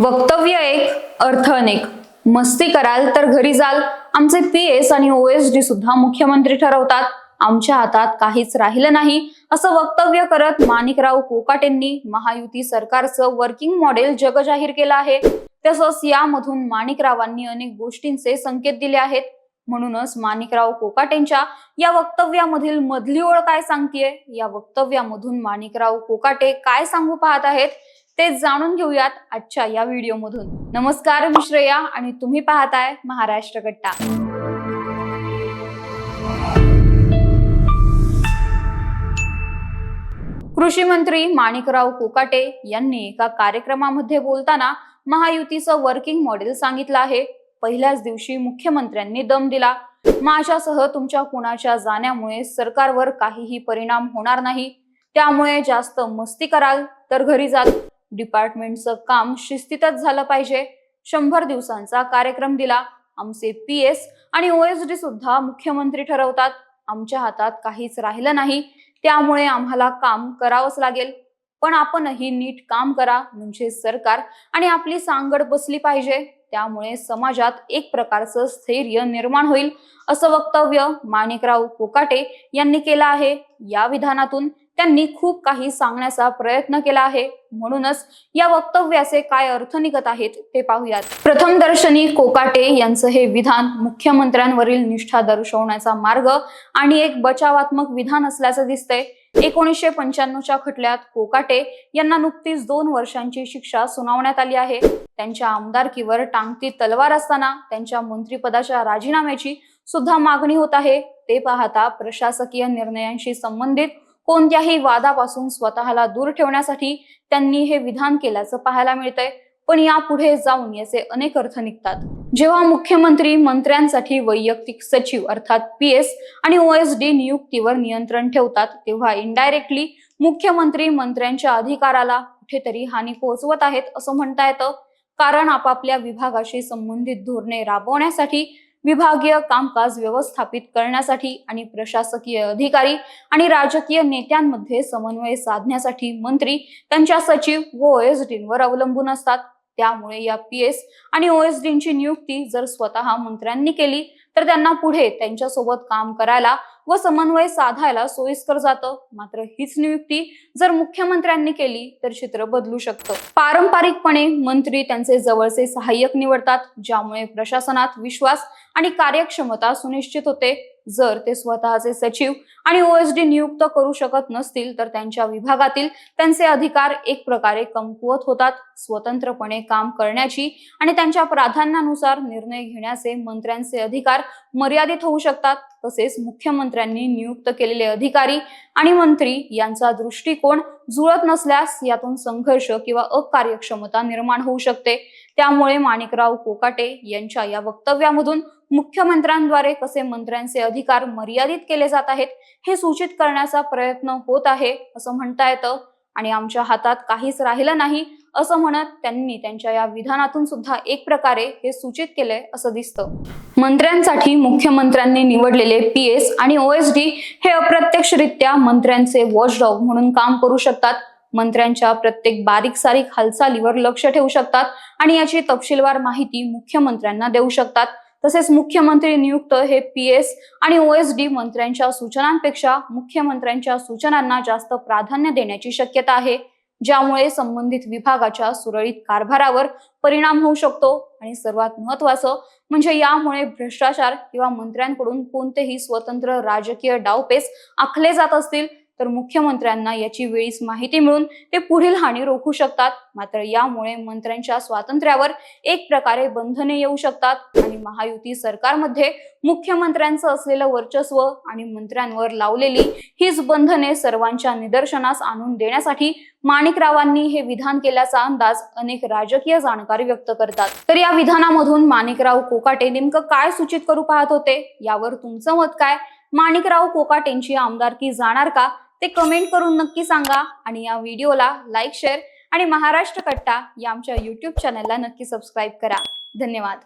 वक्तव्य एक अर्थ अनेक. मस्ती कराल तर घरी जाल. आमचे पी एस आणि ओ एस डी सुद्धा मुख्यमंत्री ठरवतात. आमच्या हातात काहीच राहिलं नाही. असं वक्तव्य करत माणिकराव कोकाटेंनी महायुती सरकारचं वर्किंग मॉडेल जगजाहीर केलं आहे. तसंच यामधून माणिकरावांनी अनेक गोष्टींचे संकेत दिले आहेत. म्हणूनच माणिकराव कोकाटेंच्या या वक्तव्यामधील मधली ओळ काय सांगतेय? या वक्तव्यामधून माणिकराव कोकाटे काय सांगू पाहत आहेत? ते जाणून घेऊयात आजच्या या व्हिडिओमधून. नमस्कार मी श्रेया आणि तुम्ही पाहताय महाराष्ट्र कट्टा कृषी मंत्री माणिकराव कोकाटे यांनी एका कार्यक्रमामध्ये बोलताना महायुतीचं वर्किंग मॉडेल सांगितलं आहे. पहिल्याच दिवशी मुख्यमंत्र्यांनी दम दिला. माझ्यासह तुमच्या कुणाच्या जाण्यामुळे सरकारवर काहीही परिणाम होणार नाही. त्यामुळे जास्त मस्ती कराल तर घरी जाल डिपार्टमेंटचं काम शिस्तीतच झालं पाहिजे. शंभर दिवसांचा कार्यक्रम दिला. आमचे पी एस आणि ओ एस डी सुद्धा मुख्यमंत्री ठरवतात. आमच्या हातात काहीच राहिलं नाही. त्यामुळे आम्हाला काम करावंच लागेल. पण आपणही नीट काम करा म्हणजे सरकार आणि आपली सांगड बसली पाहिजे. त्यामुळे समाजात एक प्रकारचं स्थैर्य निर्माण होईल असं वक्तव्य माणिकराव कोकाटे यांनी केलं आहे. या विधानातून त्यांनी खूप काही सांगण्याचा प्रयत्न केला आहे. म्हणूनच या वक्तव्याचे काय अर्थ निघत आहेत ते पाहूयात. प्रथम दर्शनी कोकाटे यांचं हे विधान मुख्यमंत्र्यांवरील निष्ठा दर्शवण्याचा मार्ग आणि एक बचावात्मक विधान असल्याचं दिसतंय. एकोणीसशे पंच्याण्णवच्या खटल्यात कोकाटे यांना नुकतीच दोन वर्षांची शिक्षा सुनावण्यात आली आहे. त्यांच्या आमदारकीवर टांगती तलवार असताना त्यांच्या मंत्रिपदाच्या राजीनाम्याची सुद्धा मागणी होत आहे. ते पाहता प्रशासकीय निर्णयांशी संबंधित कोणत्याही वादापासून स्वतःला दूर ठेवण्यासाठी त्यांनी हे विधान केल्याचं पाहायला मिळतंय. पण यापुढे जाऊन याचे अनेक अर्थ निघतात. जेव्हा मुख्यमंत्री मंत्र्यांसाठी वैयक्तिक सचिव अर्थात पी एस आणि ओ एस डी नियुक्तीवर नियंत्रण ठेवतात तेव्हा इनडायरेक्टली मुख्यमंत्री मंत्र्यांच्या अधिकाराला कुठेतरी हानी पोहोचवत आहेत असं म्हणता येतं. कारण आपापल्या विभागाशी संबंधित धोरणे राबवण्यासाठी विभागीय कामकाज व्यवस्थापित करण्यासाठी आणि प्रशासकीय अधिकारी आणि राजकीय नेत्यांमध्ये समन्वय साधण्यासाठी मंत्री त्यांच्या सचिव व ओएसडींवर अवलंबून असतात. त्यामुळे या पी एस आणि ओएसडींची नियुक्ती जर स्वतः मंत्र्यांनी केली तर त्यांना पुढे त्यांच्यासोबत काम करायला व समन्वय साधायला सोयीस्कर जातं. मात्र हीच नियुक्ती जर मुख्यमंत्र्यांनी केली तर चित्र बदलू शकतं. पारंपरिकपणे मंत्री त्यांचे जवळचे सहाय्यक निवडतात ज्यामुळे प्रशासनात विश्वास आणि कार्यक्षमता सुनिश्चित होते. जर ते स्वतःचे सचिव आणि ओएसडी नियुक्त करू शकत नसतील तर त्यांच्या विभागातील त्यांचे अधिकार एक प्रकारे कमकुवत होतात. स्वतंत्रपणे काम करण्याची आणि त्यांच्या प्राधान्यानुसार निर्णय घेण्याचे मंत्र्यांचे अधिकार मर्यादित होऊ शकतात. तसेच मुख्यमंत्र्यांनी नियुक्त केलेले अधिकारी आणि मंत्री यांचा दृष्टिकोन जुळत नसल्यास यातून संघर्ष किंवा अकार्यक्षमता निर्माण होऊ शकते. त्यामुळे माणिकराव कोकाटे यांच्या या वक्तव्यामधून मुख्यमंत्र्यांद्वारे कसे मंत्र्यांचे अधिकार मर्यादित केले जात आहेत हे सूचित करण्याचा प्रयत्न होत आहे असं म्हणता येतं. आणि आमच्या हातात काहीच राहिलं नाही असं म्हणत त्यांनी त्यांच्या या विधानातून सुद्धा एक प्रकारे हे सूचित केलंय असं दिसतं. मंत्र्यांसाठी मुख्यमंत्र्यांनी निवडलेले पी एस आणि ओ एस डी हे अप्रत्यक्षरित्या मंत्र्यांचे वॉचडॉग म्हणून काम करू शकतात. मंत्र्यांच्या प्रत्येक बारीक सारीक हालचालीवर लक्ष ठेवू शकतात आणि याची तपशीलवार माहिती मुख्यमंत्र्यांना देऊ शकतात. तसेच मुख्यमंत्री नियुक्त हे पी एस आणि ओ एस डी मंत्र्यांच्या सूचनांपेक्षा मुख्यमंत्र्यांच्या सूचनांना जास्त प्राधान्य देण्याची शक्यता आहे. ज्यामुळे संबंधित विभागाच्या सुरळीत कारभारावर परिणाम होऊ शकतो. आणि सर्वात महत्वाचं म्हणजे यामुळे भ्रष्टाचार किंवा मंत्र्यांकडून कोणतेही स्वतंत्र राजकीय डावपेच आखले जात असतील. तर मुख्यमंत्र्यांना याची वेळीच माहिती मिळून ते पुढील हानी रोखू शकतात. मात्र यामुळे मंत्र्यांच्या स्वातंत्र्यावर एक प्रकारे बंधने येऊ शकतात आणि महायुती सरकारमध्ये मुख्यमंत्र्यांचं असलेलं वर्चस्व आणि मंत्र्यांवर लावलेली हीच बंधने सर्वांच्या निदर्शनास आणून देण्यासाठी माणिकरावांनी हे विधान केल्याचा अंदाज अनेक राजकीय जाणकार व्यक्त करतात. तर या विधानामधून माणिकराव कोकाटे नेमकं काय सूचित करू पाहत होते? यावर तुमचं मत काय? माणिकराव कोकाटेंची आमदारकी जाणार का? ते कमेंट करून नक्की सांगा आणि या व्हिडिओला लाईक शेअर आणि महाराष्ट्र कट्टा या आमच्या युट्यूब चॅनलला नक्की सबस्क्राईब करा. धन्यवाद.